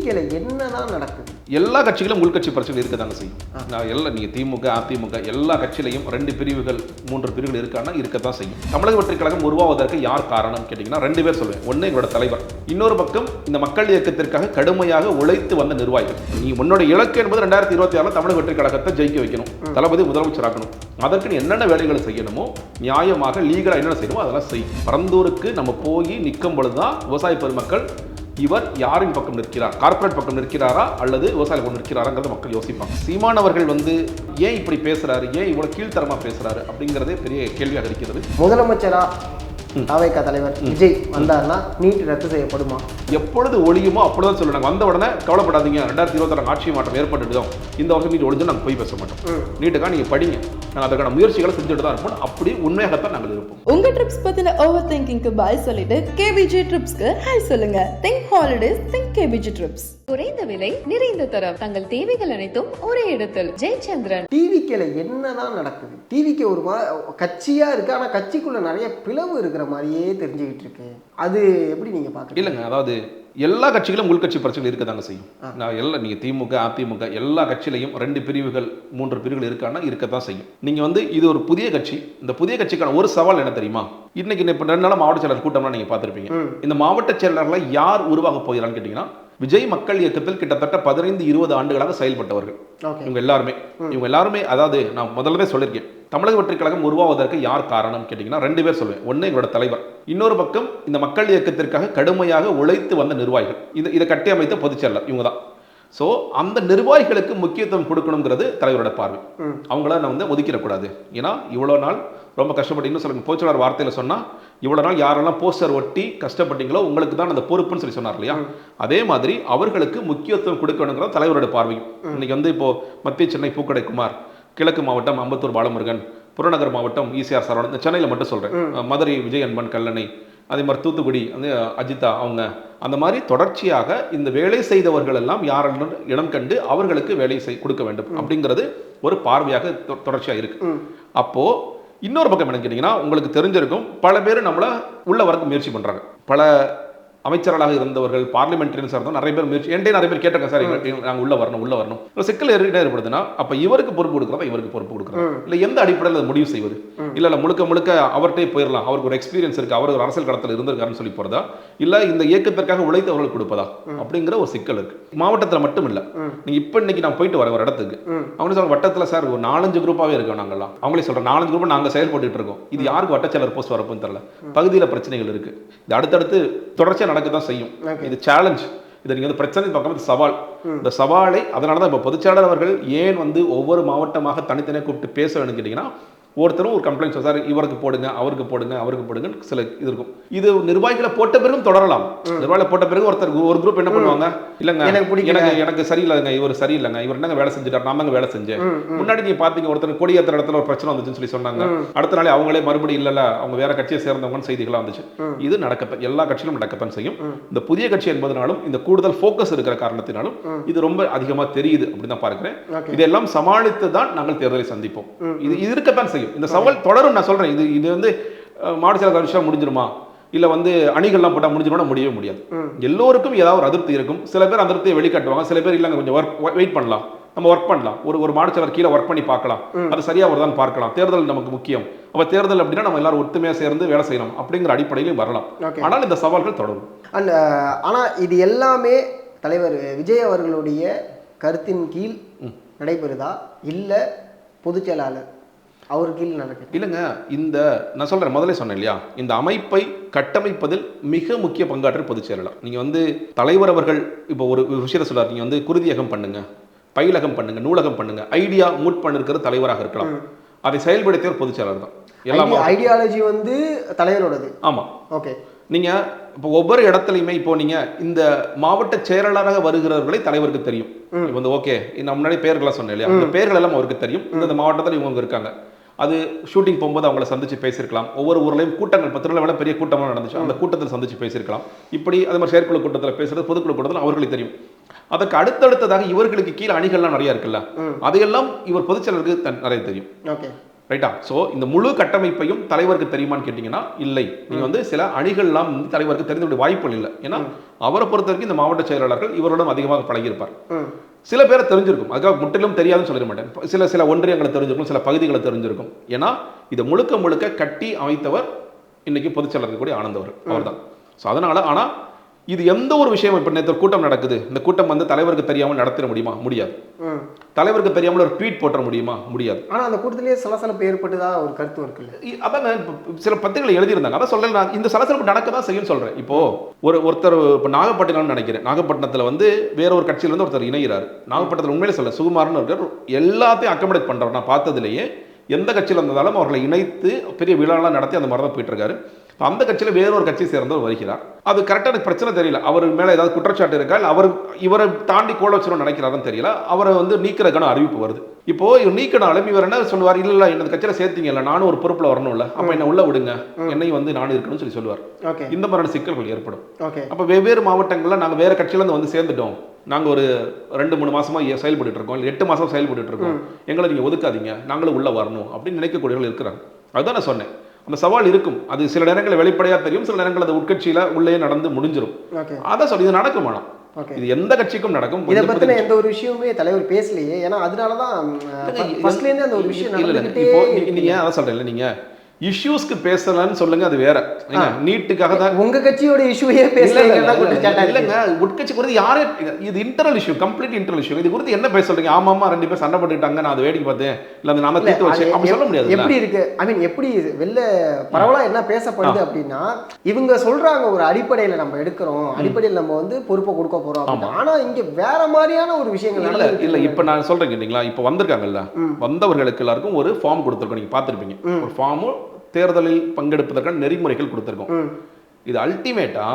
டிவிக்கேல என்னதான் நடக்குது எல்லா கட்சிகளும் உள்கட்சி பிரச்சனை இருக்க தாங்க செய்யும். நான் எல்லா நீங்கள் திமுக அதிமுக எல்லா கட்சியிலையும் ரெண்டு பிரிவுகள் மூன்று பிரிவுகள் இருக்கான்னா இருக்கத்தான் செய்யும். தமிழக வெற்றிக் கழகம் உருவாவதற்கு யார் காரணம் கேட்டிங்கன்னா ரெண்டு பேர் சொல்லுவேன். ஒன்று எங்களோட தலைவர். இன்னொரு பக்கம் இந்த மக்கள் இயக்கத்திற்காக கடுமையாக உழைத்து வந்த நிர்வாகிகள். நீ உன்னோட இலக்கு என்பது ரெண்டாயிரத்தி இருபத்தி ஆறில் தமிழக வெற்றிக் கழகத்தை ஜெயிக்க வைக்கணும். தளபதி முதலமைச்சராக்கணும் அதற்கு என்னென்ன வேலைகளை செய்யணுமோ நியாயமாக லீகலாக என்னென்ன செய்யணுமோ அதெல்லாம் செய். பரந்தூருக்கு நம்ம போய் நிற்கும் பொழுது தான் விவசாய பெருமக்கள் இவர் யாரின் பக்கம் நிற்கிறார்? கார்ப்பரேட் பக்கம் நிற்கிறாரா? அல்லது விவசாயிகள் பக்கம் நிற்கிறாராங்கிறத மக்கள் யோசிப்பாங்க. சீமானவர்கள் வந்து ஏன் இப்படி பேசுறாரு? ஏன் இவ்வளவு கீழ்த்தரமா பேசுறாரு? அப்படிங்கிறதே பெரிய கேள்வியாக இருக்கிறது. முதலமைச்சரா தாவேக்கா தலைவர் விஜய் வந்தாருன்னா நீட் ரத்து செய்யப்படுமா? எப்பொழுது ஒழியுமோ அப்பொழுது சொல்லுவாங்க. வந்த உடனே கவலைப்படாதீங்க. ரெண்டாயிரத்தி இருபத்தாறு ஆட்சி மாற்றம் ஏற்பட்டுட்டோம் இந்த வருஷம் நீட் ஒழிஞ்சு நாங்கள் போய் பேச மாட்டோம். நீட்டுக்காக நீங்க படிங்க. நாங்கள் அதற்கான முயற்சிகளை செஞ்சுட்டு தான் இருப்போம். அப்படி உண்மையாகத்தான் நாங்கள் இருப்போம். உங்க ட்ரிப்ஸ் பத்தின ஓவர் திங்கிங்க்கு பாய் சொல்லிட்டு கேவிஜி ட்ரிப்ஸ்க்கு ஹாய் சொல்லுங்க. Think holidays think KVG trips குறைந்த விலை நிறைந்த தரம். தங்கள் தேவைகள் அனைத்தும் ஒரே இடத்தில். ஜெயச்சந்திரன். டிவிக்கேல என்னதான் நடக்குது? டிவிக்கு ஒரு கட்சியா இருக்கு. ஆனா கட்சிக்குள்ள நிறைய பிளவு இருக்கிற மாதிரியே தெரிஞ்சுக்கிட்டு இருக்கு. அது எப்படி நீங்க பாக்குறீங்க? இல்லைங்க அதாவது எல்லா கட்சிகளும் உள்கட்சி பிரச்சனை இருக்க தாங்க செய்யும். நான் எல்லா நீங்க திமுக அதிமுக எல்லா கட்சியிலையும் ரெண்டு பிரிவுகள் மூன்று பிரிவுகள் இருக்கான்னா இருக்கத்தான் செய்யும். நீங்க வந்து இது ஒரு புதிய கட்சி. இந்த புதிய கட்சிக்கான ஒரு சவால் என்ன தெரியுமா? இன்னைக்கு இப்போ ரெண்டு நாள் மாவட்ட செயலர் கூட்டம்லாம் நீங்க பார்த்திருப்பீங்க. இந்த மாவட்ட செயலர்ல யார் உருவாக போகிறான்னு கேட்டீங்கன்னா விஜய் மக்கள் இயக்கத்தில் கிட்டத்தட்ட பதினைந்து இருபது ஆண்டுகளாக செயல்பட்டவர்கள். இவங்க எல்லாருமே. இவங்க எல்லாருமே அதாவது நான் முதல்லவே சொல்லியிருக்கேன். தமிழக வெற்றிக் கழகம் உருவாவதற்கு யார் காரணம் கேட்டிங்கன்னா ரெண்டு பேர் சொல்லுவேன் ஒன்று எங்களோட தலைவர். இன்னொரு பக்கம் இந்த மக்கள் இயக்கத்திற்காக கடுமையாக உழைத்து வந்த நிர்வாகிகள். இது இதை கட்டியமைத்த பொதுச் செயலர் இவங்க தான் ஸோ அந்த நிர்வாகிகளுக்கு முக்கியத்துவம் கொடுக்கணுங்கிறது தலைவரோட பார்வை. அவங்கள நான் வந்து ஒதுக்கிடக்கூடாது. ஏன்னா இவ்வளோ நாள் ரொம்ப கஷ்டப்பட்டு இன்னும் சொல்லுங்க போச்சலார் வார்த்தையில் சொன்னால் இவ்வளோ நாள் யாரெல்லாம் போஸ்டர் ஒட்டி கஷ்டப்பட்டீங்களோ உங்களுக்கு தான் அந்த பொறுப்புன்னு சொல்லி சொன்னார் இல்லையா? அதே மாதிரி அவர்களுக்கு முக்கியத்துவம் கொடுக்க வேணுங்கிறது தலைவரோட பார்வையும். இன்னைக்கு வந்து இப்போ மத்திய சென்னை பூக்கடை குமார் கிழக்கு மாவட்டம் அம்பத்தூர் பாலமுருகன் புறநகர் மாவட்டம் ஈசிஆர் சரவணன் சென்னையில் மட்டும் சொல்கிறேன் மதுரை விஜய் அன்பன் கல்லணை அதே மாதிரி தூத்துக்குடி வந்து அஜிதா அவங்க அந்த மாதிரி தொடர்ச்சியாக இந்த வேலை செய்தவர்கள் எல்லாம் யாரெல்லாம் இடம் கண்டு அவர்களுக்கு வேலை செய் கொடுக்க வேண்டும் அப்படிங்கிறது ஒரு பார்வையாக தொ- தொடர்ச்சியா இருக்கு. அப்போ இன்னொரு பக்கம் என்ன கேட்டீங்கன்னா உங்களுக்கு தெரிஞ்சிருக்கும் பல பேர் நம்மள உள்ள வரக்கு முயற்சி பண்றாங்க. பல அமைச்சர்களாக இருந்தவர்கள் பார்லிமெண்டரியன்ஸ் இருந்தோம் நிறைய பேர் முயற்சி என்கிட்ட நிறைய பேர் கேட்டாங்க சார் எங்க- எங்க- நாங்க உள்ள வரணும் உள்ள வரணும். சிக்கல் ஏறிட்டே ஏற்படுதுன்னா அப்ப இவருக்கு பொறுப்பு கொடுக்குறதா இவருக்கு பொறுப்பு கொடுக்குறதா? இல்ல எந்த அடிப்படையில் அதை முடிவு செய்வது? இல்ல இல்ல முழுக்க முழுக்க அவர்கிட்டே போயிடலாம். அவருக்கு ஒரு எக்ஸ்பீரியன்ஸ் இருக்கு அவர் ஒரு அரசியல் களத்தில் இருந்திருக்காருன்னு சொல்லி போறதா? இல்ல இந்த இயக்கத்திற்காக உழைத்தவர்களுக்கு கொடுப்பதா? அப்படிங்கிற ஒரு சிக்கல் இருக்கு. மாவட்டத்துல மட்டும் இல்ல. நீங்க இப்ப இன்னைக்கு நான் போயிட்டு வரேன் ஒரு இடத்துக்கு. அவங்க சொல்ற வட்டத்துல சார் ஒரு நாலஞ்சு குரூப்பாவே இருக்கோம் நாங்கெல்லாம். அவங்களே சொல்றேன் நாலஞ்சு குரூப் நாங்க செயல்பட்டுட்டு இருக்கோம். இது யாருக்கு வட்டச்செயலர் போஸ்ட் வரப்போன்னு தெரியல. பகுதியில பிரச்சனைகள் இருக்கு. இது அடுத்தடுத்து தொடர்ச்சியா நடக்க தான் செய்யும் இது சேலஞ்ச் இதை நீங்க வந்து பிரச்சனை பார்க்காம இது சவால். இந்த சவாலை அதனால தான் இப்போ பொதுச்செயலாளர் அவர்கள் ஏன் வந்து ஒவ்வொரு மாவட்டமாக தனித்தனியாக கூப்பிட்டு பேச வேணும்னு கேட்டிங்கன்னா ஒருத்தரும் ஒரு கம்ப்ளைண்ட் சார் இவருக்கு போடுங்க அவருக்கு போடுங்க அவருக்கு போடுங்க சில இது இருக்கும். இது நிர்வாகிகளை போட்ட பிறகும் தொடரலாம். நிர்வாகிகளை போட்ட பிறகு ஒருத்தர் ஒரு குரூப் என்ன பண்ணுவாங்க? இல்லைங்க எனக்கு. எனக்கு எனக்கு சரியில்லைங்க இவர் சரியில்லைங்க இவர் என்னங்க வேலை செஞ்சுட்டார் நான் தாங்க வேலை செஞ்சேன். முன்னாடி நீங்க பாத்தீங்க ஒருத்தர் கொடியேற்ற இடத்துல ஒரு பிரச்சனை வந்துச்சுன்னு சொல்லி சொன்னாங்க. அடுத்த நாளே அவங்களே மறுபடியும் இல்லல அவங்க வேற கட்சியை சேர்ந்தவங்கன்னு செய்திகளா வந்துச்சு. இது நடக்கத்தான் எல்லா கட்சியிலும் நடக்கத்தான் செய்யும். இந்த புதிய கட்சி என்பதனாலும் இந்த கூடுதல் ஃபோக்கஸ் இருக்கிற காரணத்தினாலும் இது ரொம்ப அதிகமா தெரியுது அப்படின்னு தான் பார்க்கிறேன். இதெல்லாம் சமாளித்து தான் நாங்கள் தேர்தலை சந்திப்போம். இது இது இருக்கத்தான் செய்யும். இந்த சவால் தொடரும் நான் சொல்றேன். இது இது வந்து மாவட்ட செயலர் விஷயம் முடிஞ்சிருமா? இல்ல வந்து அணிகள்லாம் போட்டா முடிஞ்சிருமா முடியவே முடியாது. எல்லோருக்கும் ஏதாவது ஒரு அதிருப்தி இருக்கும். சில பேர் அதிருப்தியை வெளிக்காட்டுவாங்க. சில பேர் இல்லைங்க கொஞ்சம் ஒர்க் வெயிட் பண்ணலாம். நம்ம ஒர்க் பண்ணலாம். ஒரு ஒரு மாடுச்சவர் கீழே ஒர்க் பண்ணி பார்க்கலாம். அது சரியா வருதான்னு பார்க்கலாம். தேர்தல் நமக்கு முக்கியம். அப்ப தேர்தல் அப்படின்னா நம்ம எல்லாரும் ஒத்துமையா சேர்ந்து வேலை செய்யணும் அப்படிங்கிற அடிப்படையிலும் வரலாம். ஆனால் இந்த சவால்கள் தொடரும். அண்ட் ஆனா இது எல்லாமே தலைவர் விஜய் அவர்களுடைய கருத்தின் கீழ் நடைபெறுதா? இல்ல பொதுச் செயலாளர்? அவர் கீழ் நடக்குது இல்லைங்க இந்த நான் சொல்றேன் முதல்ல சொன்னேன் இல்லையா? இந்த அமைப்பை கட்டமைப்பதில் மிக முக்கிய பங்காற்று பொதுச் செயலாளர். நீங்க வந்து தலைவர் அவர்கள் இப்போ ஒரு விஷயத்தை சொல்றாரு. நீங்க வந்து குருதியகம் பண்ணுங்க பயிலகம் பண்ணுங்க நூலகம் பண்ணுங்க ஐடியா மூட் பண்ணிருக்கிற தலைவராக இருக்கலாம். அதை செயல்படுத்தியவர் பொதுச் செயலாளர் தான். எல்லாமே ஐடியாலஜி வந்து தலைவரோடது. ஆமா. ஓகே. நீங்க இப்போ ஒவ்வொரு இடத்துலையுமே இப்போ நீங்க இந்த மாவட்ட செயலாளராக வருகிறவர்களை தலைவருக்கு தெரியும். வந்து ஓகே நான் முன்னாடி பேர்களை சொன்னேன் இல்லையா? அந்த பேர்கள் எல்லாம் அவருக்கு தெரியும். இந்த மாவட்டத்தில் இவங்க இருக்காங்க. அது ஷூட்டிங் போகும்போது அவங்கள சந்திச்சு பேசியிருக்கலாம். ஒவ்வொரு ஊர்லயும் கூட்டங்கள் இப்போ திருநெல்வேலியில் பெரிய கூட்டமாக நடந்துச்சு. அந்த கூட்டத்தில் சந்திச்சு பேசியிருக்கலாம். இப்படி அது மாதிரி செயற்குழு கூட்டத்தில் பேசுறது பொதுக்குழு கூட்டத்தில் அவர்களுக்கு தெரியும். அதற்கு அடுத்தடுத்ததாக இவர்களுக்கு கீழே அணிகள்லாம் நிறைய இருக்குல்ல. அதையெல்லாம் இவர் பொதுச்செயலருக்கு தன்- நிறைய தெரியும். ஓகே. ரைட்டா ஸோ இந்த முழு கட்டமைப்பையும் தலைவருக்கு தெரியுமான்னு கேட்டிங்கன்னா இல்லை. நீங்க வந்து சில அணிகள்லாம் வந்து தலைவருக்கு தெரிந்த வாய்ப்புகள் இல்லை. ஏன்னா அவரை பொறுத்த வரைக்கும் இந்த மாவட்ட செயலாளர்கள் இவரிடம் அதிகமாக பழகியிருப்பார். சில பேரை தெரிஞ்சிருக்கும். அதுக்காக முற்றிலும் தெரியாதுன்னு சொல்லிட மாட்டேன். சில சில ஒன்றியங்களை தெரிஞ்சிருக்கும் சில பகுதிகளை தெரிஞ்சிருக்கும். ஏன்னா இதை முழுக்க முழுக்க கட்டி அமைத்தவர் இன்னைக்கு பொதுச்செயலர் இருக்கக்கூடிய ஆனந்தவர் அவர்தான். ஸோ அதனால ஆனா இது எந்த ஒரு விஷயம் இப்போ நேற்று கூட்டம் நடக்குது. இந்த கூட்டம் வந்து தலைவருக்கு தெரியாமல் நடத்திட முடியுமா? முடியாது. தலைவருக்கு தெரியாமல் ஒரு ட்வீட் போட்ட முடியுமா? முடியாது. ஆனா அந்த கூட்டத்திலேயே சலசலப்பு ஏற்பட்டதா ஒரு கருத்து இருக்குல்ல? இ- அதாங்க சில பத்திரிகைகள் எழுதியிருந்தாங்க. அதான் சொல்றேன் நான். இந்த சலசலப்பு நடக்க தான் செய்யும் சொல்றேன். இப்போ ஒரு ஒருத்தர் இப்போ நாகப்பட்டினம்னு நினைக்கிறேன். நாகப்பட்டினத்துல வந்து வேற ஒரு கட்சியில இருந்து ஒருத்தர் இணைகிறார் நாகப்பட்டினத்தில் உண்மையிலே சொல்ல சுகுமாரன் இருக்கார் எல்லாத்தையும் அக்கமடேட் பண்றவர் நான் பார்த்ததுலேயே எந்த கட்சியில் இருந்தாலும் அவர்களை இணைத்து பெரிய விழாலாம் நடத்தி அந்த மாதிரி தான் போயிட்டு இருக்காரு. இப்ப அந்த கட்சியில் வேற ஒரு கட்சியை சேர்ந்தவர் வருகிறார். அது கரெக்டாக எனக்கு பிரச்சனை தெரியல. அவர் மேலே ஏதாவது குற்றச்சாட்டு இருக்கா? இல்லை அவர் இவரை தாண்டி கோல வச்சிரும் நினைக்கிறாருன்னு தெரியல. அவரை வந்து நீக்கிறதுக்கான அறிவிப்பு வருது. இப்போ இவர் நீக்கினாலும் இவர் என்ன சொல்லுவார்? இல்ல இல்ல இந்த கட்சியில சேர்த்தீங்கல்ல நானும் ஒரு பொறுப்புல வரணும்ல. அப்ப என்ன உள்ள விடுங்க. என்னையும் வந்து நானும் இருக்கணும்னு சொல்லி சொல்லுவார். ஓகே. இந்த மாதிரியான சிக்கல்கள் ஏற்படும். அப்ப வெவ்வேறு மாவட்டங்கள்ல நாங்க வேற கட்சியில இருந்து வந்து சேர்ந்துட்டோம். நாங்க ஒரு ரெண்டு மூணு மாசமா ஏ- செயல்பட்டு இருக்கோம். இல்ல எட்டு மாசம் செயல்பட்டு இருக்கோம். எங்களை நீங்க ஒதுக்காதீங்க. நாங்களும் உள்ள வரணும். அப்படின்னு நினைக்கக்கூடியவர்கள் இருக்கிறாங்க. அதுதான் நான் சொன்னேன். அந்த சவால் இருக்கும். அது சில நேரங்களில் வெளிப்படையா தெரியும் சில நேரங்கள் அது உட்கட்சியில உள்ளே நடந்து முடிஞ்சிரும். ஓகே. அதான் சொல்லி இது நடக்கும் ஓகே. இது எந்த கட்சிக்கும் நடக்கும். இதை பத்தின எந்த ஒரு விஷயமுமே தலைவர் பேசலையே. ஏன்னா அதனாலதான் ஃபர்ஸ்ட்ல இருந்து அந்த ஒரு விஷயம் இல்ல, இப்போ. நீங்க அதான் சொல்றேன் இல்ல நீங்க இஷ்யூஸ்க்கு பேசலன்னு சொல்லுங்க அது வேற. நீட்டுக்காக தான் உங்க கட்சியோட குற்றச்சாட்டா இருக்கு. இல்லைங்க உட்கட்சி குறித்து யாரே இது internal issue complete internal issue இது குறித்து என்ன பேச சொல்றீங்க? ஆமா ஆமா ரெண்டு பேர் சண்டை போட்டுட்டாங்க நான் அதை வேடிக்கை பார்த்தேன். இல்ல அந்த நாம தீர்த்து அது வச்சேன் அப்படி சொல்ல முடியாது எப்படி இருக்கு? ஐ மீன் எப்படி வெளில பரவலா என்ன பேசப்படுது அப்படின்னா இவங்க சொல்றாங்க ஒரு அடிப்படையில நம்ம எடுக்கிறோம். அடிப்படையில் நம்ம வந்து பொறுப்பை கொடுக்க போறோம். ஆனா இங்க வேற மாதிரியான ஒரு விஷயங்கள் இல்ல இல்ல. இப்ப நான் சொல்றேன் கேட்டீங்களா? இப்ப வந்திருக்காங்கல்ல வந்தவர்களுக்கு எல்லாருக்கும் ஒரு ஃபார்ம் கொடுத்துருக்கோம் நீங்க பார்த்திருப்பீங்க. ஒரு ஃபார்மும் தேர்தலில் பங்கெடுப்பதற்கான நெறிமுறைகள் கொடுத்துருக்கோம். இது அல்டிமேட்டா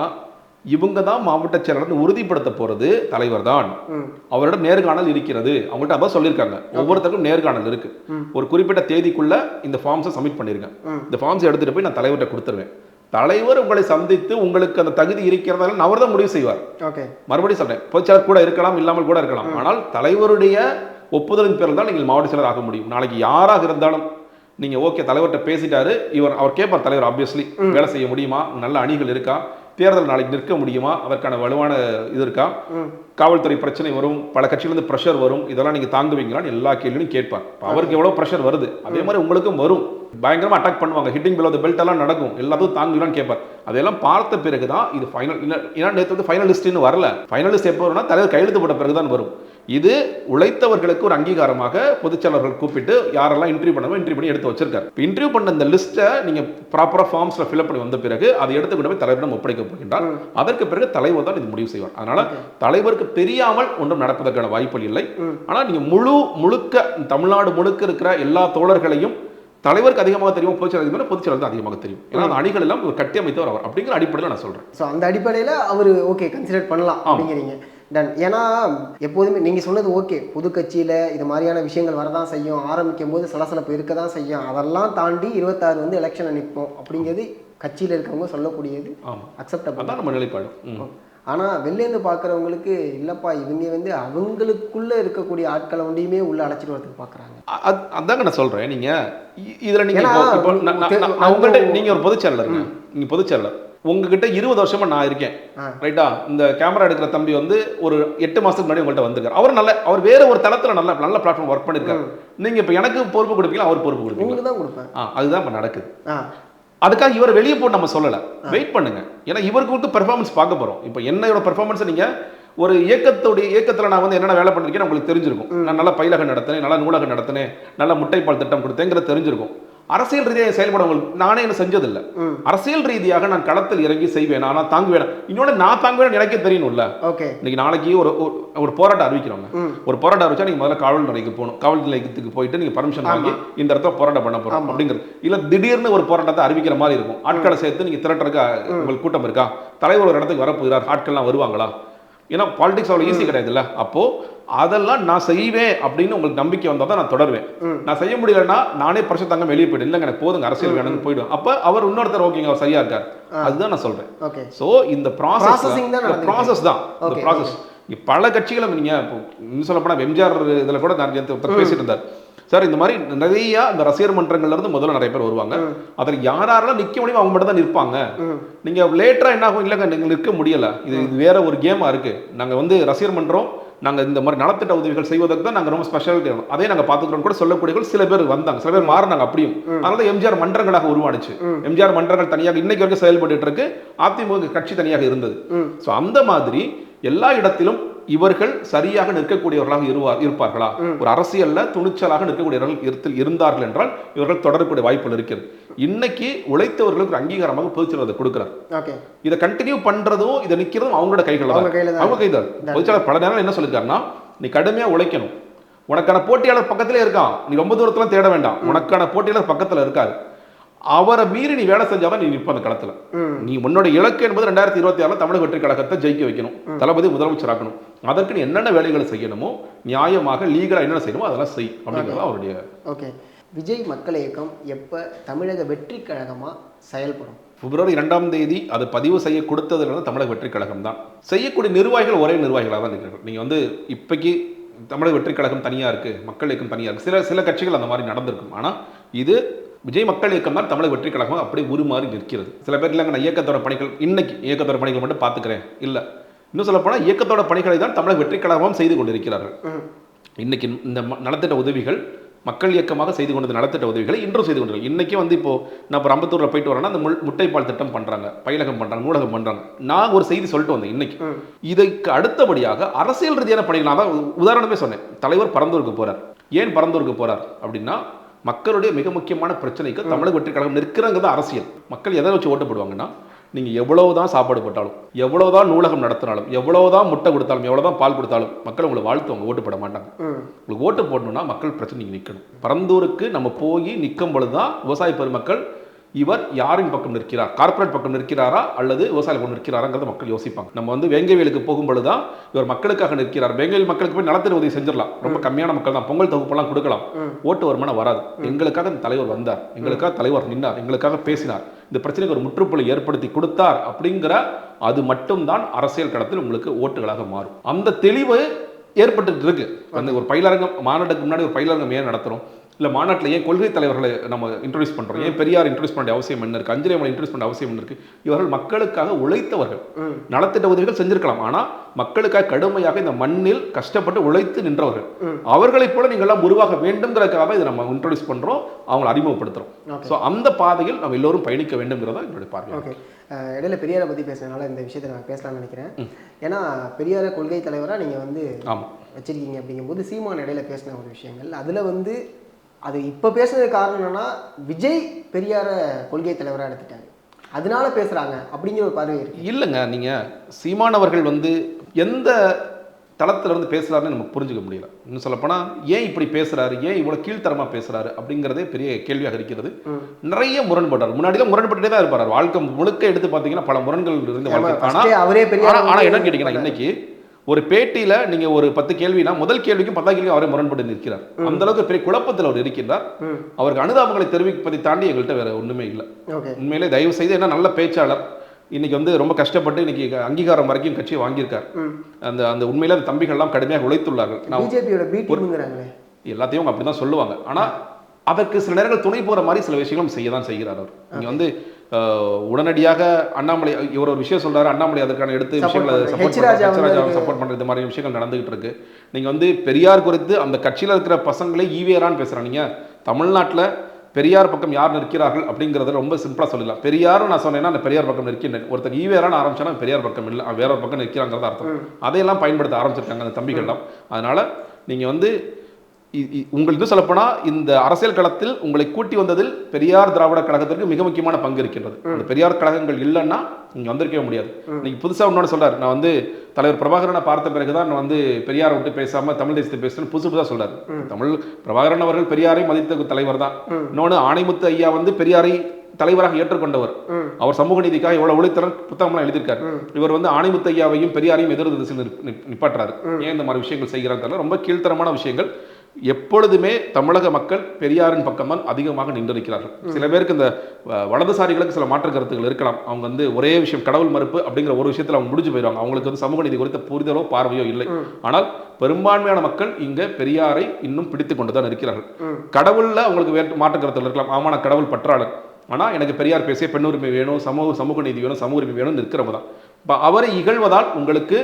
இவங்க தான் மாவட்ட செயலாளர் உறுதிப்படுத்த போறது தலைவர் தான் ம். அவரிடம் நேர்காணல் இருக்கிறது. அவங்கள்ட்ட அதான் சொல்லியிருக்காங்க. ஒவ்வொருத்தருக்கும் நேர்காணல் இருக்கு. ஒரு குறிப்பிட்ட தேதிக்குள்ள இந்த ஃபார்ம்ஸை சப்மிட் பண்ணிருங்க. இந்த ஃபார்ம்ஸ் எடுத்துட்டு போய் நான் தலைவர்கிட்ட கொடுத்துருவேன். தலைவர் உங்களை சந்தித்து உங்களுக்கு அந்த தகுதி இருக்கிறதால அவர் தான் முடிவு செய்வார். மறுபடியும் சொல்றேன். பொதுச்செயலர் கூட இருக்கலாம் இல்லாமல் கூட இருக்கலாம். ஆனால் தலைவருடைய ஒப்புதலின் பேரில் தான் நீங்கள் மாவட்ட செயலர் ஆக முடியும். நாளைக்கு யாராக இருந்தாலும் நீங்க ஓகே தலைவர்கிட்ட பேசிட்டாரு. இவர் அவர் கேட்பார் தலைவர் ஆப்வியஸ்லி வேலை செய்ய முடியுமா? நல்ல அணிகள் இருக்கா? தேர்தல் நாளைக்கு நிற்க முடியுமா? அதற்கான வலுவான இது இருக்கா? காவல்துறை பிரச்சனை வரும் பல கட்சியிலிருந்து ப்ரெஷர் வரும். இதெல்லாம் நீங்க தாங்குவீங்களான்னு எல்லா கேள்வியும் கேட்பார். அவருக்கு எவ்வளவு ப்ரெஷர் வருது? அதே மாதிரி உங்களுக்கும் வரும். பயங்கரமா அட்டாக் பண்ணுவாங்க. ஹிட்டிங் பிலோ பெல்ட் எல்லாம் நடக்கும். எல்லாத்தையும் தாங்குவீங்களான்னு கேட்பார். அதெல்லாம் பார்த்த பிறகு தான் இது ஃபைனல் ஏன்னா நேற்று வந்து ஃபைனலிஸ்ட்னு வரல. ஃபைனலிஸ்ட் எப்போ வரும்னா தலைவர் கையெழுத்து போட்ட பிறகு தான் வரும். இது உழைத்தவர்களுக்கு ஒரு அங்கீகாரமாக பொதுச்செயலர்கள் கூப்பிட்டு யாரெல்லாம் இன்டர்வியூ பண்ணணும் இன்டர்வியூ பண்ணி எடுத்து வச்சிருக்காரு. இன்டர்வியூ பண்ண இந்த லிஸ்ட்டை நீங்க ப்ராப்பராக ஃபார்ம்ஸ்ல ஃபில்அப் பண்ணி வந்த பிறகு அதை எடுத்துக்கிட்டு போய் தலைவரிடம் ஒப்படைக்க போகின்றார் அதற்கு பிறகு தலைவர் தான் இது முடிவு செய்வார். அதனால தலைவருக்கு தெரியாமல் ஒன்றும் நடப்பதற்கான வாய்ப்புகள் இல்லை. ஆனா நீங்க முழு முழுக்க தமிழ்நாடு முழுக்க இருக்கிற எல்லா தோழர்களையும் தலைவருக்கு அதிகமாக தெரியும் பொதுச்செயலர் அதிகமாக பொதுச்செயலர் தான் அதிகமாக தெரியும். ஏன்னா அந்த அணிகள் எல்லாம் ஒரு கட்டி அமைத்தவர் அவர். அப்படிங்கிற அடிப்படையில் நான் சொல்றேன். ஸோ அந்த அடிப்படையில் அவர் ஓகே கன்சிடர் பண்ணலாம் அப்படிங்கிறீங்க. டன் ஏன்னா எப்போதுமே நீங்கள் சொன்னது ஓகே புது கட்சியில் இது மாதிரியான விஷயங்கள் வரதான் செய்யும். ஆரம்பிக்கும் போது சலசலப்பு இருக்க தான் செய்யும். அதெல்லாம் தாண்டி இருபத்தாறு வந்து எலெக்ஷன் நிற்போம். அப்படிங்கிறது கட்சியில் இருக்கவங்க சொல்லக்கூடியது அக்செப்டபிள் அதான் நம்ம நிலைப்பாடு. ஆனால் வெளிலேருந்து பார்க்குறவங்களுக்கு இல்லைப்பா இவங்க வந்து அவங்களுக்குள்ளே இருக்கக்கூடிய ஆட்களை ஒண்டியுமே உள்ளே அழைச்சிட்டு வரதுக்கு பார்க்குறாங்க. அதாங்க நான் சொல்றேன். நீங்க இ- இதுல நீங்க ஏன்னா, இப்போ- இப்போ நான் நான்- தெ- நான் நான் உங்கள்ட்ட அது- நீங்க ஒரு பொதுச்செயலாளருங்க நீங்க பொதுச்செயலாளர் உங்ககிட்ட இருபது வருஷமா நான் இருக்கேன். ரைட்டா? இந்த கேமரா எடுக்கிற தம்பி வந்து ஒரு எட்டு மாசத்துக்கு முன்னாடி உங்கள்ட்ட வந்திருக்காரு. அவர் நல்ல அவர் வேற ஒரு தளத்துல நல்ல நல்ல பிளாட்ஃபார்ம் ஒர்க் பண்ணிருக்காரு. நீங்க இப்ப எனக்கு பொறுப்பு கொடுப்பீங்களா? அவர் பொறுப்பு கொடுப்பீங்களா? உங்களுக்கு தான் கொடுப்பேன். அதுதான் இப்ப நடக்குது. அதுக்காக இவர் வெளியே போட்டு நம்ம சொல்லல. வெயிட் பண்ணுங்க. ஏன்னா இவருக்கு பெர்ஃபார்மன்ஸ் பார்க்க போறோம். இப்போ என்னோட பெர்ஃபார்மன்ஸ் நீங்க ஒரு இயக்கத்துடைய இயக்கத்துல நான் வந்து என்னென்ன வேலை பண்ணிருக்கேன் உங்களுக்கு தெரிஞ்சிருக்கும். நான் நல்ல பயிலகம் நடத்தினேன் நல்ல நூலகம் நடத்தினேன் நல்ல முட்டைப்பால் திட்டம் கொடுத்தேங்கிறது தெரிஞ்சிருக்கும். அரசியல் ரீதியாக செயல்பட உங்களுக்கு நானே என்ன செஞ்சதில்லை. அரசியல் ரீதியாக நான் களத்தில் இறங்கி செய்வேன். ஆனால் தாங்குவேன். இன்னொன்று நான் தாங்குவேன் எனக்கே தெரியணும்ல ஓகே. இன்னைக்கு நாளைக்கு ஒரு ஒரு- போராட்டம் அறிவிக்கிறோங்க ஒரு போராட்டம் அறிவிச்சா நீங்க முதல்ல காவல் நிலையக்கு போகணும். காவல் நிலையத்துக்கு போயிட்டு நீங்க பர்மிஷன் வாங்கி இந்த இடத்துல போராட்டம் பண்ண போறோம் அப்படிங்கிறது. இல்ல திடீர்னு ஒரு போராட்டத்தை அறிவிக்கிற மாதிரி இருக்கும். ஆட்களை சேர்த்து நீங்க திரட்டுறதுக்கு உங்களுக்கு கூட்டம் இருக்கா? தலைவர் ஒரு இடத்துக்கு வரப்போகிறார். ஆட்கள்லாம் வருவாங்களா? ஏன்னா பாலிடிக்ஸ் அவ்வளோ ஈஸி கிடையாதுல்ல. அப்போ அதெல்லாம் நான் செய்வேன் அப்படின்னு உங்களுக்கு நம்பிக்கை வந்தால் தான் நான் தொடருவேன். நான் செய்ய முடியலன்னா நானே பிரச்சனை தாங்க வெளியே போயிட்டு இல்லைங்க எனக்கு போதுங்க அரசியல் வேணும்னு போயிடுவேன். அப்போ அவர் இன்னொருத்தர் ஓகேங்க அவர் சரியா இருக்கார். அதுதான் நான் சொல்றேன். ஓகே. சோ இந்த ப்ராசஸ் ப்ராசஸ் தான் இந்த ப்ராசஸ் பல கட்சிகளும் நீங்க இப்போ இன்னும் சொல்ல போனா எம்ஜிஆர் இதுல கூட நான் ஒருத்தர் பேசிட்டு இருந்தார். சார் இந்த மாதிரி நிறைய இந்த ரசிகர் மன்றங்கள்ல இருந்து முதல்ல நிறைய பேர் வருவாங்க. அதுல யார் யாரெல்லாம் நிக்க முடியுமோ அவங்க மட்டும் தான் நிற்பாங்க. நீங்க லேட்டரா என்ன ஆகும்? இல்லைங்க நீங்க நிற்க முடியல. இது இது வேற ஒரு கேமா இருக்கு. நாங்க வந்து ரசிகர் மன்றம். நாங்க இந்த மாதிரி நலத்திட்ட உதவிகள் செய்வதற்கு தான் நாங்க ரொம்ப ஸ்பெஷாலிட்டி அதே நாங்க பாத்துக்கிறோம் கூட சொல்லக்கூடியவர்கள் சில பேர் வந்தாங்க. சில பேர் மாறினாங்க அப்படியும். அதனால தான் எம்ஜிஆர் மன்றங்களாக உருவானுச்சு. எம்ஜிஆர் மன்றங்கள் தனியாக இன்னைக்கு வரைக்கும் செயல்பட்டு இருக்கு. அதிமுக கட்சி தனியாக இருந்தது. சோ அந்த மாதிரி எல்லா இடத்திலும் இவர்கள் சரியாக நிற்கக்கூடியவர்களாக இருவார் இருப்பார்களா? ஒரு அரசியல்ல துணிச்சலாக நிற்கக்கூடியவர்கள் இருந்தார்கள் என்றால் இவர்கள் தொடரக்கூடிய வாய்ப்புகள் இருக்கிறது. இன்னைக்கு உழைத்தவர்களுக்கு அங்கீகாரமாக பொதுச்செயலர் அதை கொடுக்கிறார். இதை கண்டினியூ பண்றதும் இதை நிக்கிறதும் அவங்களோட கைகள் அவங்க கையில தான். அவங்க கையில் தான். பொதுச்செயலர் பல நேரம் என்ன சொல்லியிருக்காருன்னா நீ கடுமையா உழைக்கணும். உனக்கான போட்டியாளர் பக்கத்திலே இருக்கான். நீ ரொம்ப தூரத்துல தேட வேண்டாம். உனக்கான போட்டியாளர் பக்கத்துல இருக்காரு. அவரை மீறி நீ வேலை செஞ்சாதான் நீ நிற்ப அந்த களத்துல. நீ உன்னோட இலக்கு என்பது ரெண்டாயிரத்தி இருபத்தி ஆறுல தமிழக வெற்றி கழகத்தை ஜெயிக்க வைக்கணும். தளபதி முதலமைச்சர் ஆக்கணும் அதற்கு நீ என்னென்ன வேலைகளை செய்யணுமோ நியாயமாக லீகலா என்னென்ன செய்யணுமோ அதெல்லாம் செய் அப்படிங்கிறது அவருடைய ஓகே விஜய் மக்கள் இயக்கம் எப்போ தமிழக வெற்றி கழகமாக செயல்படும்? பிப்ரவரி இரண்டாம் தேதி அது பதிவு செய்ய கொடுத்ததுல தமிழக வெற்றி கழகம் தான் செய்யக்கூடிய நிர்வாகிகள் ஒரே நிர்வாகிகளாக தான் இருக்கிறார்கள். நீங்க வந்து இப்போக்கி தமிழக வெற்றி கழகம் தனியா இருக்கு மக்கள் இயக்கம் தனியா இருக்கு சில சில கட்சிகள் அந்த மாதிரி நடந்திருக்கும். ஆனா இது விஜய் மக்கள் இயக்கம் தான் தமிழக வெற்றி கழகம் அப்படியே உருமாறி நிற்கிறது. சில பேர் இல்லைங்க நான் இயக்கத்தோட பணிகள் இன்னைக்கு இயக்கத்தோட பணிகள் மட்டும் பார்த்துக்கிறேன். இல்ல. இன்னும் சொல்ல போனா இயக்கத்தோட பணிகளை தான் தமிழக வெற்றி கழகமும் செய்து கொண்டிருக்கிறார்கள். இன்னைக்கு இந்த நலத்திட்ட உதவிகள் மக்கள் இயக்கமாக செய்து கொண்டது நலத்திட்ட உதவிகளை இன்றும் செய்து கொண்டிருக்கோம் இன்னைக்கு வந்து இப்போ நான் இப்போ அம்பத்தூர்ல போயிட்டு வரேன்னா அந்த முள் முட்டைப்பால் திட்டம் பண்றாங்க பயிலகம் பண்றாங்க நூலகம் பண்றாங்க. நான் ஒரு செய்தி சொல்லிட்டு வந்தேன் இன்னைக்கு. இதுக்கு அடுத்தபடியாக அரசியல் ரீதியான பணிகள் தான் உதாரணமே சொன்னேன். தலைவர் பரந்தூருக்கு போறார். ஏன் பரந்தூருக்கு போறார் அப்படின்னா மக்களுடைய மிக முக்கியமான பிரச்சனைக்கு தமிழக வெற்றி கழகம் நிற்கிறங்கிறது அரசியல். மக்கள் எதை வச்சு ஓட்டு போடுவாங்கன்னா நீங்க எவ்வளவுதான் சாப்பாடு போட்டாலும் எவ்வளவுதான் நூலகம் நடத்தினாலும் எவ்வளவுதான் முட்டை கொடுத்தாலும் எவ்வளவுதான் பால் கொடுத்தாலும் மக்கள் உங்களை வாழ்த்துவாங்க ஓட்டு போட மாட்டாங்க. உங்களுக்கு ஓட்டு போடணும்னா மக்கள் பிரச்சனை நீங்க நிற்கணும் பரந்தூருக்கு நம்ம போய் நிற்கும் பொழுதுதான் விவசாய பெருமக்கள் இவர் யாரின் பக்கம் நிற்கிறார்? கார்ப்பரேட் பக்கம் நிற்கிறாரா? அல்லது விவசாய பக்கம் நிற்கிறாராங்கிறத மக்கள் யோசிப்பாங்க. நம்ம வந்து வேங்கவேலுக்கு போகும் பொழுதுதான் இவர் மக்களுக்காக நிற்கிறார். வேங்கவேல் மக்களுக்கு போய் நலத்திட்ட உதவி செஞ்சிடலாம். ரொம்ப கம்மியான மக்கள் தான். பொங்கல் தொகுப்பெல்லாம் கொடுக்கலாம். ஓட்டு வருமானம் வராது. எங்களுக்காக இந்த தலைவர் வந்தார். எங்களுக்காக தலைவர் நின்னார். எங்களுக்காக பேசினார். இந்த பிரச்சனைக்கு ஒரு முற்றுப்புள்ளி ஏற்படுத்தி கொடுத்தார் அப்படிங்கிற அது மட்டும்தான் அரசியல் களத்தில் உங்களுக்கு ஓட்டுகளாக மாறும். அந்த தெளிவு ஏற்பட்டு இருக்கு. அந்த ஒரு பயிலரங்கம் மாநாட்டுக்கு முன்னாடி ஒரு பயிலரங்கம் ஏன் நடத்துறோம்? இல்ல மாநாட்டில் ஏன் கொள்கை தலைவர்களை நம்ம இன்ட்ரோடியூஸ் பண்றோம்? ஏன் பெரியார் இன்ட்ரோடியூஸ் பண்ண அவசியம் என்ன இருக்கு? அஞ்சலி அமலை இன்ட்ரோடியூஸ் பண்ண அவசியம் என்ன இருக்கு? இவர்கள் மக்களுக்காக உழைத்தவர்கள். நலத்திட்ட உதவிகள் செஞ்சிருக்கலாம். ஆனா மக்களுக்காக கடுமையாக இந்த மண்ணில் கஷ்டப்பட்டு உழைத்து நின்றவர்கள். அவர்களைப் போல நீங்கள் எல்லாம் உருவாக வேண்டும்ங்கிறதுக்காக இதை நம்ம இன்ட்ரோடியூஸ் பண்றோம். அவங்களை அறிமுகப்படுத்துறோம். Okay. ஸோ அந்த பாதையில் நம்ம எல்லோரும் பயணிக்க வேண்டும்ங்கிறதா என்னுடைய பார்வை ஓகே. இடையில பெரியாரை பற்றி பேசுறதுனால இந்த விஷயத்தை நான் பேசலாம்னு நினைக்கிறேன். ஏன்னா பெரியார கொள்கை தலைவராக நீங்கள் வந்து வச்சிருக்கீங்க அப்படிங்கும்போது சீமான் இடையில பேசின ஒரு விஷயங்கள். அதில் வந்து அது இப்போ பேசுனதுக்கு காரணம் என்னன்னா விஜய் பெரியார கொள்கை தலைவராக எடுத்துட்டாரு. அதனால பேசுறாங்க அப்படிங்கிற ஒரு பார்வை இருக்கு. இல்லைங்க நீங்க சீமானவர்கள் வந்து எந்த தளத்துல இருந்து பேசுறாருன்னு நமக்கு புரிஞ்சுக்க முடியல. இன்னும் சொல்லப்போனா ஏன் இப்படி பேசுறாரு ஏன் இவ்வளவு கீழ்த்தரமா பேசுறாரு அப்படிங்கிறதே பெரிய கேள்வியாக இருக்கிறது. நிறைய முரண்பட்டார். முன்னாடிலாம் முரண்பட்டுட்டே தான் இருப்பார். வாழ்க்கை முழுக்க எடுத்து பார்த்தீங்கன்னா பல முரண்கள் இருந்து வாழ்க்கை. first ஆனா ஏ அவரே பெரியாரை ஆனா- ஆனா வந்து- என்னன்னு கேட்டீங்கன்னா இன்னைக்கு ஒரு பேட்டியில நீங்க ஒரு பத்து கேள்வினா முதல் கேள்விக்கும் பத்தாம் கேள்விக்கும் அவரே முரண்பட்டு நிற்கிறார். அந்த அளவுக்கு பெரிய குழப்பத்தில் அவர் இருக்கின்றார். அவருக்கு அனுதாபங்களை தெரிவிப்பதை தாண்டி எங்கள்கிட்ட வேற ஒண்ணுமே இல்லை. உண்மையிலே தயவு செய்து என்ன நல்ல பேச்சாளர். இன்னைக்கு வந்து ரொம்ப கஷ்டப்பட்டு இன்னைக்கு அங்கீகாரம் வரைக்கும் கட்சியை வாங்கியிருக்கார். அந்த அந்த உண்மையில அந்த தம்பிகள்லாம் கடுமையாக உழைத்துள்ளார்கள். எல்லாத்தையும் அவங்க அப்படிதான் சொல்லுவாங்க. ஆனா அதற்கு சில நேரங்கள் துணை போற மாதிரி சில விஷயங்களும் செய்ய தான் செய்கிறார் அவர். நீங்க வந்து உடனடியாக அண்ணாமலை இவர் ஒரு விஷயம் சொல்றாரு அண்ணாமலை அதற்கான எடுத்து விஷயங்களை. சப்போர்ட் சப்போர்ட் பண்றது இந்த மாதிரி விஷயங்கள் நடந்துகிட்டு இருக்கு. நீங்க வந்து பெரியார் குறித்து அந்த கட்சியில இருக்கிற பசங்களே ஈவேரான்னு பேசுறாங்க. நீங்க தமிழ்நாட்டுல பெரியார் பக்கம் யார் நிற்கிறார்கள் அப்படிங்கறத ரொம்ப சிம்பிளா சொல்லலாம் பெரியாரும் நான் சொன்னேன்னா அந்த பெரியார் பக்கம் நிற்கின்றேன். ஒருத்தர் ஈவேரான்னு ஆரம்பிச்சானா பெரியார் பக்கம் இல்லை வேற ஒரு பக்கம் நிற்கிறாங்கிறது அர்த்தம். அதையெல்லாம் பயன்படுத்த ஆரம்பிச்சிருக்காங்க அந்த தம்பிகள்லாம். அதனால நீங்க வந்து இ- இ- உங்களுக்கு இது சொல்லப்போனா இந்த அரசியல் களத்தில் உங்களை கூட்டி வந்ததில் பெரியார் திராவிட கழகத்திற்கு மிக முக்கியமான பங்கு இருக்கின்றது. அந்த பெரியார் கழகங்கள் இல்லைன்னா நீங்க வந்திருக்கவே முடியாது. நீங்க புதுசா இன்னொன்று சொல்றாரு. நான் வந்து தலைவர் பிரபாகரனை பார்த்த பிறகுதான் நான் வந்து பெரியாரை விட்டு பேசாம தமிழ் தேசத்தை பேசுறேன் புதுசு புதுசா சொல்றாரு. தமிழ் பிரபாகரன் அவர்கள் பெரியாரை மதித்த தலைவர் தான் இன்னொன்று ஆணைமுத்து ஐயா வந்து பெரியாரை தலைவராக ஏற்றுக்கொண்டவர். அவர் சமூக நீதிக்காக எவ்வளவு உழைத்தனர் புத்தகம்லாம் எழுதியிருக்காரு. இவர் வந்து ஆணைமுத்து ஐயாவையும் பெரியாரையும் எதிர்த்து திசையில் நிப்- நிப்- நிப்பாட்டுறாரு. ஏன் இந்த மாதிரி விஷயங்கள் செய்கிறாங்க ரொம்ப கீழ்த்தரமான விஷயங்கள். எப்பொழுதுமே தமிழக மக்கள் பெரியாரின் பக்கம்தான் அதிகமாக நின்றிருக்கிறார்கள். சில பேருக்கு இந்த வலதுசாரிகளுக்கு சில மாற்று கருத்துக்கள் இருக்கலாம். அவங்க வந்து ஒரே விஷயம் கடவுள் மறுப்பு அப்படிங்கிற ஒரு விஷயத்தில் அவங்க முடிஞ்சு போயிடுவாங்க. அவங்களுக்கு வந்து சமூக நீதி குறித்த புரிதலோ பார்வையோ இல்லை. ஆனால் பெரும்பான்மையான மக்கள் இங்க பெரியாரை இன்னும் பிடித்து கொண்டு தான் இருக்கிறார்கள் கடவுள்ல அவங்களுக்கு வேறு மாற்று கருத்துகள் இருக்கலாம். ஆமா நான் கடவுள் பற்றாளர் ஆனா எனக்கு பெரியார் பேசிய பெண் உரிமை வேணும் சமூக சமூக நீதி வேணும் சமூக உரிமை வேணும் இருக்கிறவங்க தான். இப்போ அவரை இகழ்வதால் உங்களுக்கு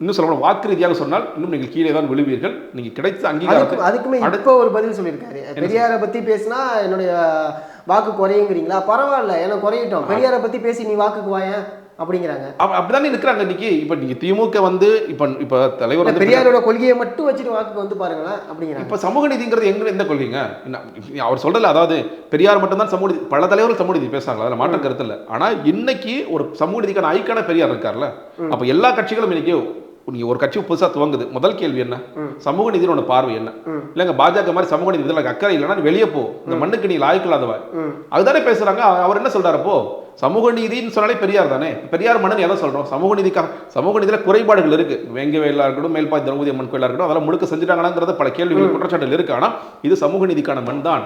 இன்னும் சொல்லணும் வாக்கு ரீதியாக சொன்னால் இன்னும் நீங்கள் கீழே தான் விழுவீர்கள். நீங்க கிடைத்த அங்கீகாரத்தை அதுக்குமே இப்போ ஒரு பதில் சொல்லியிருக்காரு. பெரியாரை பத்தி பேசினா என்னுடைய வாக்கு குறையுங்கிறீங்களா? பரவாயில்ல எனக்கு குறையட்டும். பெரியாரை பத்தி பேசி நீ வாக்குக்கு வாயேன் அப்படிங்கிறாங்க. அப்ப- அப்படிதானே இருக்கிறாங்க இன்னைக்கு. இப்ப நீங்க திமுக வந்து இப்ப இப்ப தலைவர் பெரியாரோட கொள்கையை மட்டும் வச்சுட்டு வாக்குக்கு வந்து பாருங்களேன் அப்படிங்கிறாங்க. இப்ப சமூக நீதிங்கிறது எங்க எந்த கொள்கைங்க? அவர் சொல்றல அதாவது பெரியார் மட்டும்தான் சமூக நீதி பல தலைவர்கள் சமூக நீதி பேசுறாங்க அதுல மாற்றம் கருத்து இல்ல. ஆனா இன்னைக்கு ஒரு சமூக நீதிக்கான ஐக்கான பெரியார் இருக்கார்ல. அப்ப எல்லா கட்சிகளும் இன்னைக்கு நீங்க ஒரு கட்சி புதுசா துவங்குது. முதல் கேள்வி என்ன? சமூக உன பார்வை என்ன? இல்லங்க பாஜக மாதிரி சமூக நீதி அக்கறை இல்லைன்னா வெளியே போ. இந்த மண்ணுக்கு நீ லாய்க்கில்லாதவ. அதுதானே பேசுறாங்க. அவ- அவர் என்ன சொல்றாரு அப்போ? சமூக நீதின்னு சொன்னாலே பெரியார் தானே? பெரியார் மன்னன் எதை சொல்றோம்? சமூக நீதிக்காக சமூக நீதியில குறைபாடுகள் இருக்கு. வெங்க இருக்கட்டும் மேல்பாய் திரௌபதி அம்மன் கோயிலா இருக்கட்டும் அதெல்லாம் முழுக்க செஞ்சுட்டாங்களாங்கிறத பல கேள்விகள் குற்றச்சாட்டுகள் இருக்கு. ஆனா இது சமூக நீதிக்கான மண் தான்.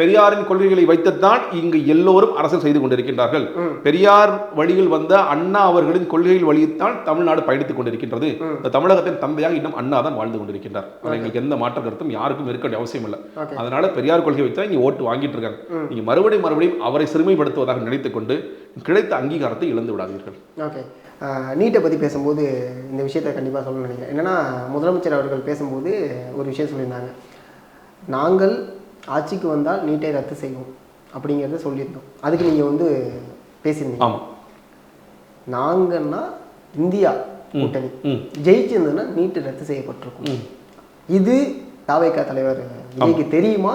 பெரியாரின் கொள்கைகளை வைத்துத்தான் இங்கு எல்லோரும் அரசியல் செய்து கொண்டிருக்கின்றார்கள். பெரியார் வழியில் வந்த அண்ணா அவர்களின் கொள்கைகள் வழியத்தான் தமிழ்நாடு பயணித்துக் கொண்டிருக்கின்றது. தமிழகத்தின் தந்தையாக இன்னும் அண்ணா தான் வாழ்ந்து கொண்டிருக்கின்றார். எங்களுக்கு எந்த மாற்று கருத்தும் யாருக்கும் இருக்க வேண்டிய அவசியம் இல்லை. அதனால பெரியார் கொள்கை வச்சா இங்க ஓட்டு வாங்கிட்டு இருக்காங்க. நீங்க மறுபடியும் மறுபடியும் அவரை சிறுமைப்படுத்துவதாக நினைத்துக் கொண்டு கிடைத்த அங்கீகாரத்தை இழந்து விடாதீர்கள். ஓகே நீட்டை பற்றி பேசும்போது இந்த விஷயத்தை கண்டிப்பாக சொல்லணும்னு நினைக்கிறேன். என்னன்னா முதலமைச்சர் அவர்கள் பேசும்போது ஒரு விஷயம் சொல்லியிருந்தாங்க. நாங்கள் ஆட்சிக்கு வந்தால் நீட்டை ரத்து செய்வோம் அப்படிங்கிறத சொல்லியிருந்தோம். அதுக்கு நீங்கள் வந்து பேசியிருந்தீங்க. ஆமா. நாங்கன்னா இந்தியா கூட்டணி. ஜெயிச்சிருந்ததுன்னா நீட்டு ரத்து செய்யப்பட்டிருக்கும். இது தாவேக்கா தலைவர் விஜய்க்கு தெரியுமா?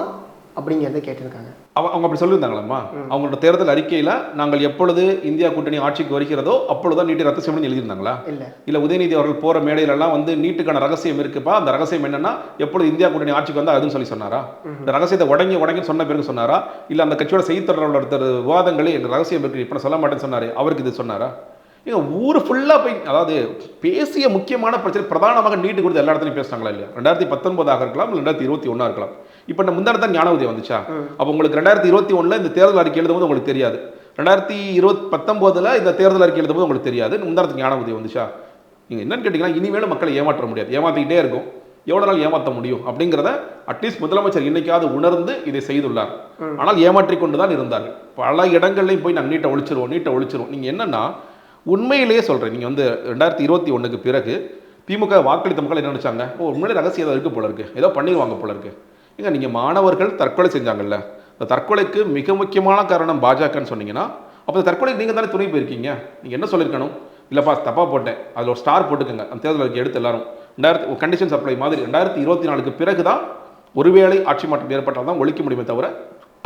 அப்படிங்கிறத கேட்டிருக்காங்க. அவ- அவங்க அப்படி சொல்லியிருந்தாங்களாம்மா. அவங்களோட தேர்தல் அறிக்கையில நாங்கள் எப்பொழுது இந்தியா கூட்டணி ஆட்சிக்கு வருகிறதோ அப்பொழுதுதான் நீட்டை ரத்து செய்யணும்னு எழுதியிருந்தாங்களா? இல்லை. இல்ல உதயநிதி அவர்கள் போற மேடையிலலாம் வந்து நீட்டுக்கான ரகசியம் இருக்குப்பா. அந்த ரகசியம் என்னன்னா எப்பொழுது இந்தியா கூட்டணி ஆட்சிக்கு வந்தா அதுன்னு சொல்லி சொன்னாரா? இந்த ரகசியத்தை உடங்கி உடங்கி சொன்ன பிறகு சொன்னாரா? இல்ல அந்த கட்சியோட செய்தித்தொடர்பாளர் ஒருத்தர் விவாதங்களே எங்க ரகசியம் இருக்கு இப்ப சொல்ல மாட்டேன்னு சொன்னாரு. அவருக்கு இது சொன்னாரா? ஏங்க ஊர் ஃபுல்லா போய் அதாவது பேசிய முக்கியமான பிரச்சனை பிரதானமாக நீட்டு குறித்து எல்லா இடத்துலையும் பேசுனாங்களா இல்லையா? ரெண்டாயிரத்தி பத்தொன்பதாக இருக்கலாம் இல்ல ரெண்டாயிரத்தி இருபத்தி ஒண்ணா இருக்கலாம். இப்போ நம்ம முந்தானத்தான் ஞான உதயம் வந்துச்சா? அப்போ உங்களுக்கு ரெண்டாயிரத்தி இருபத்தி ஒண்ணுல இந்த தேர்தல் அறிக்கை எழுதும்போது உங்களுக்கு தெரியாது. ரெண்டாயிரத்தி இருபத்தி பத்தொன்பதுல இந்த தேர்தல் அறிக்கை எழுதும்போது உங்களுக்கு தெரியாது. முந்தானத்துக்கு ஞான உதயம் வந்துச்சா? நீங்க என்னன்னு கேட்டீங்கன்னா இனிமேலும் மக்களை ஏமாற்ற முடியாது. ஏமாத்திக்கிட்டே இருக்கும். எவ்வளவு நாள் ஏமாற்ற முடியும்? அப்படிங்கிறத அட்லீஸ்ட் முதலமைச்சர் இன்னைக்காவது உணர்ந்து இதை செய்துள்ளார். ஆனால் ஏமாற்றிக் கொண்டு தான் இருந்தார்கள். பல இடங்கள்லையும் போய் நாங்கள் நீட்டை ஒழிச்சிருவோம் நீட்டை ஒழிச்சிருவோம். நீங்க என்னன்னா உண்மையிலேயே சொல்றேன். நீங்க வந்து ரெண்டாயிரத்தி இருபத்தி ஒண்ணுக்கு பிறகு திமுக வாக்களித்த மக்கள் என்ன நினைச்சாங்க? ஓ உண்மையிலே ரகசியம் ஏதோ இருக்கு போல இருக்கு. ஏதோ பண்ணிடுவாங்க போல இருக்கு. ஏங்க நீங்கள் மாணவர்கள் தற்கொலை செஞ்சாங்கல்ல இந்த தற்கொலைக்கு மிக முக்கியமான காரணம் பாஜகன்னு சொன்னீங்கன்னா அப்போ தற்கொலைக்கு நீங்கள் தானே துணை போயிருக்கீங்க? நீங்கள் என்ன சொல்லியிருக்கணும்? இல்லைப்பா தப்பாக போட்டேன். அதில் ஒரு ஸ்டார் போட்டுக்கோங்க. அந்த தேர்தலுக்கு எடுத்து எல்லாரும். ரெண்டாயிரத்தி கண்டிஷன் சப்ளை மாதிரி ரெண்டாயிரத்தி இருபத்தி நாலுக்கு பிறகு தான் ஒருவேளை ஆட்சி மாற்றம் ஏற்பட்டால் தான் ஒழிக்க முடியுமே தவிர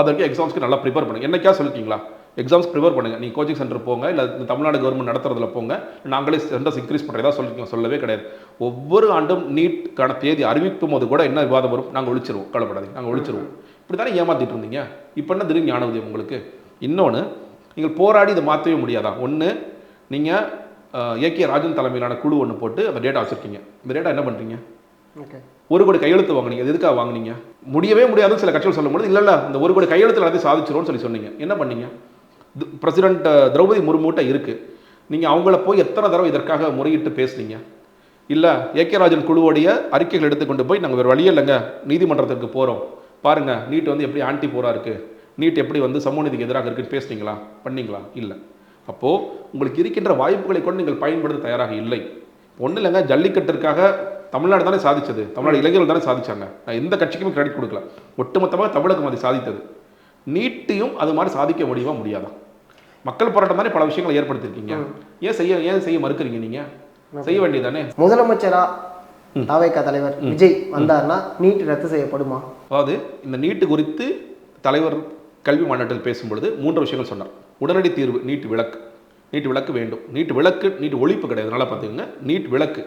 அதற்கு எக்ஸாம்ஸ்க்கு நல்லா ப்ரிப்பேர் பண்ணுங்க. என்னைக்கா சொல்லிருக்கீங்களா? எக்ஸாம்ஸ் ப்ரிப்பேர் பண்ணுங்க. நீ கோச்சிங் சென்டர் போங்க இல்லை தமிழ்நாடு கவர்மெண்ட் நடத்துறதுல போங்க. நாங்களே சென்டர்ஸ் இன்க்ரீஸ் பண்ணுறதா சொல்லிருக்கோம் சொல்லவே கிடையாது. ஒவ்வொரு ஆண்டும் நீட்கான தேதி அறிவிக்கும் போது கூட என்ன விவாதம் வரும்? நாங்கள் ஒழிச்சிருவோம். கவலைப்படாதீங்க. நாங்கள் ஒழிச்சிருவோம். இப்படி தானே ஏமாத்திட்டு இருந்தீங்க? இப்போ என்ன திடீர்னு ஞான உதயம் உங்களுக்கு? இன்னொன்று நீங்கள் போராடி இதை மாற்றவே முடியாதா? ஒன்று நீங்கள் ஏகே ராஜன் தலைமையிலான குழு ஒன்று போட்டு அந்த டேட்டா வச்சுருக்கீங்க. இந்த டேட்டா என்ன பண்ணுறீங்க ஓகே. ஒரு கோடி கையெழுத்து வாங்குனீங்க. அது எதுக்காக வாங்குனீங்க? முடியவே முடியாதுன்னு சில கட்சிகள் சொல்லும்போது இல்ல இல்ல இந்த ஒரு கோடி கையெழுத்து எல்லாத்தையும் சாதிச்சிரும்னு சொல்லி சொன்னீங்க. என்ன பண்ணீங்க? பிரசிடென்ட் திரௌபதி முர்முட்ட இருக்குது நீங்கள் அவங்கள போய் எத்தனை தடவை இதற்காக முறையிட்டு பேசுனீங்க? இல்லை ஏகே ராஜன் குழுவோடைய அறிக்கைகள் எடுத்துக்கொண்டு போய் நாங்கள் வேறு வழியே இல்லைங்க நீதிமன்றத்திற்கு போகிறோம் பாருங்க நீட் வந்து எப்படி ஆன்டி போராக இருக்குது நீட் எப்படி வந்து சமூக நீதிக்கு எதிராக இருக்குன்னு பேசுனீங்களா? பண்ணீங்களா? இல்லை. அப்போது உங்களுக்கு இருக்கின்ற வாய்ப்புகளை கொண்டு நீங்கள் பயன்படுத்த தயாராக இல்லை. ஒன்றும் இல்லைங்க ஜல்லிக்கட்டிற்காக தமிழ்நாடு தானே சாதிச்சது. தமிழ்நாடு இளைஞர்கள் தானே சாதிச்சாங்க. நான் எந்த கட்சிக்குமே கிரெடிட் கொடுக்கல. ஒட்டுமொத்தமாக தமிழகம் அதை சாதித்தது. நீட்டையும் அது மாதிரி சாதிக்க முடியுமா? முடியாதா? மக்கள் போராட்டம் தானே பல விஷயங்களை ஏற்படுத்தியிருக்கீங்க ஏன் செய்ய ஏன் செய்ய மறுக்கிறீங்க நீங்க? செய்ய வேண்டியதானே முதலமைச்சரா? தாவேக்கா தலைவர் விஜய் வந்தாருன்னா நீட் ரத்து செய்யப்படுமா? அதாவது இந்த நீட்டு குறித்து தலைவர் கல்வி மாநாட்டில் பேசும்பொழுது மூன்று விஷயங்கள் சொன்னார். உடனடி தீர்வு நீட் விளக்கு. நீட் விளக்கு வேண்டும். நீட் விளக்கு நீட் ஒழிப்பு கிடையாது. நல்லா பார்த்துக்கோங்க. நீட் விளக்கு.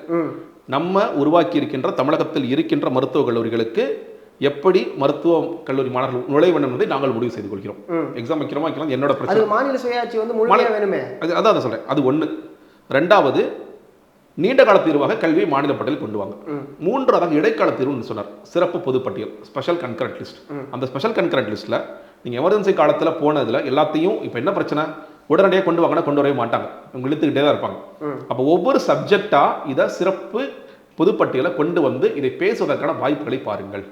நம்ம உருவாக்கி இருக்கின்ற தமிழகத்தில் இருக்கின்ற மருத்துவக் கல்லூரிகளுக்கு எப்படி மருத்துவ கல்லூரி மாணவர்கள் நுழைய வேண்டும் என்பதை நாங்கள் முடிவு செய்து கொள்கிறோம். எக்ஸாம் வைக்கிறோமா? வைக்கிறோம் என்னோட பிரச்சனை. மாநில சுயாட்சி வந்து முழுமையா வேணுமே? அது அதான் அதை சொல்றேன். அது ஒண்ணு. ரெண்டாவது நீண்ட கால தீர்வாக கல்வியை மாநில பட்டியல் கொண்டு வாங்க. மூன்றாவதாக இடைக்கால தீர்வுன்னு சொன்னார். சிறப்பு பொதுப்பட்டியல் ஸ்பெஷல் கன்கரண்ட் லிஸ்ட் அந்த ஸ்பெஷல் கன்கரண்ட் லிஸ்ட்ல நீங்க எமர்ஜென்சி காலத்துல போனதுல எல்லாத்தையும் இப்போ என்ன பிரச்சனை? உடனடியாக கொண்டு வாங்கினா கொண்டு வரவே மாட்டாங்க. இவங்க இழுத்துக்கிட்டே தான் இருப்பாங்க. அப்போ ஒவ்வொரு சப்ஜெக்டா இதை சிறப்பு பொதுப்பட்டியலை கொண்டு வந்து இதை பேசுவதற்கான வாய்ப்புகளை பாருங்கள்.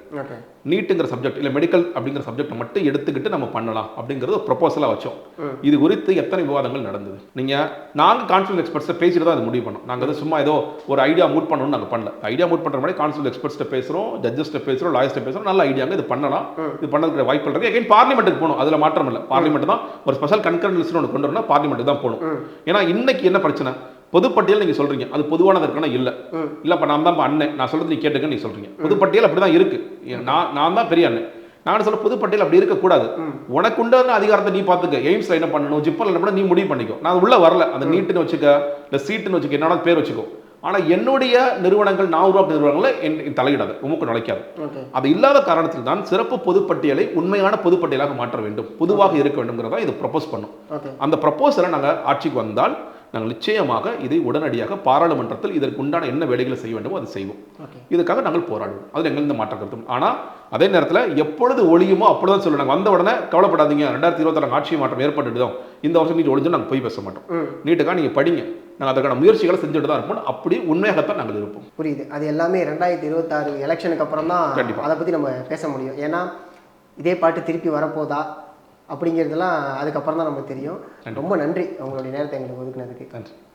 நீட்டுங்கிற சப்ஜெக்ட் இல்லை மெடிக்கல் அப்படிங்கிற சப்ஜெக்ட் மட்டும் எடுத்துக்கிட்டு நம்ம பண்ணலாம் அப்படிங்கிறது ஒரு ப்ரொபோசலாக வச்சோம். இது குறித்து எத்தனை விவாதங்கள் நடந்தது? நீங்கள் நாங்கள் கான்சுவல் எக்ஸ்பர்ட்ஸை பேசிட்டு தான் அது முடிவு பண்ணோம். நாங்கள் வந்து சும்மா ஏதோ ஒரு ஐடியா மூட் பண்ணணும்னு நாங்கள் பண்ணல. ஐடியா மூட் பண்ணுற மாதிரி கான்சுவல் எக்ஸ்பர்ட்ஸ்ட்ட பேசுகிறோம் ஜட்ஜஸ்ட்ட பேசுகிறோம் லாயர்ஸ்ட்ட பேசுகிறோம் நல்ல ஐடியாங்க இது பண்ணலாம். இது பண்ணதுக்கு வாய்ப்பு இருக்கு. எகைன் பார்லிமெண்ட்டுக்கு போகணும். அதில் மாற்றம் இல்லை. பார்லிமெண்ட் தான் ஒரு ஸ்பெஷல் கன்கரண்ட் லிஸ்ட் ஒன்று கொண்டு வரணும் பார்லிமெண்ட்டுக்கு தான் போகணும். ஏன்னா இன்னைக்கு என்ன பிரச்சனை? பொதுப்பட்டியல் நீங்க சொல்றீங்க. அது பொதுவானதற்கான இல்ல. இல்ல இப்ப நான் தான் அண்ணன். நான் சொல்றது நீ கேட்டுக்க நீ சொல்றீங்க. பொதுப்பட்டியல் அப்படிதான் இருக்கு. ஏன் நான் நான் தான் பெரிய அண்ணன். நான் சொல்ல பொதுப்பட்டியல் அப்படி இருக்கக்கூடாது. உனக்கு உண்டான அதிகாரத்தை நீ பாத்துக்க. எய்ம்ஸ்ல என்ன பண்ணணும்? ஜிப்பல் என்ன பண்ண நீ முடிவு பண்ணிக்கோ. நான் உள்ள வரல. அந்த நீட்டுன்னு வச்சுக்க. இல்ல சீட்டுன்னு வச்சுக்க. என்னோட பேர் வச்சுக்கோ. ஆனா என்னுடைய நிறுவனங்கள் நான் உருவாக்க நிறுவனங்களை என் தலையிடாது. உமக்கு நுழைக்காது. அது இல்லாத காரணத்தில் தான் சிறப்பு பொதுப்பட்டியலை உண்மையான பொதுப்பட்டியலாக மாற்ற வேண்டும். பொதுவாக இருக்க வேண்டும்ங்கிறதா இது ப்ரொபோஸ் பண்ணும். அந்த ப்ரப்போசலை நாங்கள் ஆட்சிக்கு வந்தால் நாங்கள் நிச்சயமாக இதை உடனடியாக பாராளுமன்றத்தில் இதற்கு உண்டான என்ன வேலைகளை செய்ய வேண்டுமோ அதை செய்வோம். இதுக்காக நாங்கள் போராடுவோம். அதில் எங்களுக்கு இந்த மாற்றம் கருத்தும். ஆனால் அதே நேரத்தில் எப்பொழுது ஒளியுமோ அப்பொழுது சொல்லுவோம் நாங்கள் வந்த உடனே கவலைப்படாதீங்க. ரெண்டாயிரத்தி இருபத்தாறு ஆட்சி மாற்றம் ஏற்பட்டுடுதோம் இந்த வருஷம் நீட் ஒழிஞ்சு நாங்கள் போய் பேச மாட்டோம். நீட்டுக்காக நீங்கள் படிங்க. நாங்கள் அதற்கான முயற்சிகளை செஞ்சுட்டு தான் இருப்போம் அப்படி உண்மையாகத்தான் நாங்கள் இருப்போம். புரியுது. அது எல்லாமே ரெண்டாயிரத்தி இருபத்தாறு எலெக்ஷனுக்கு அப்புறம் தான் கண்டிப்பா. அதை பற்றி நம்ம பேச முடியும். ஏன்னா இதே பாட்டு திருப்பி வரப்போதா? அப்படிங்கிறதெல்லாம் அதுக்கப்புறம் தான் நமக்கு தெரியும். ரொம்ப நன்றி. உங்களுடைய நேரத்தை எங்களுக்கு ஒதுக்குனதுக்கு. நன்றி.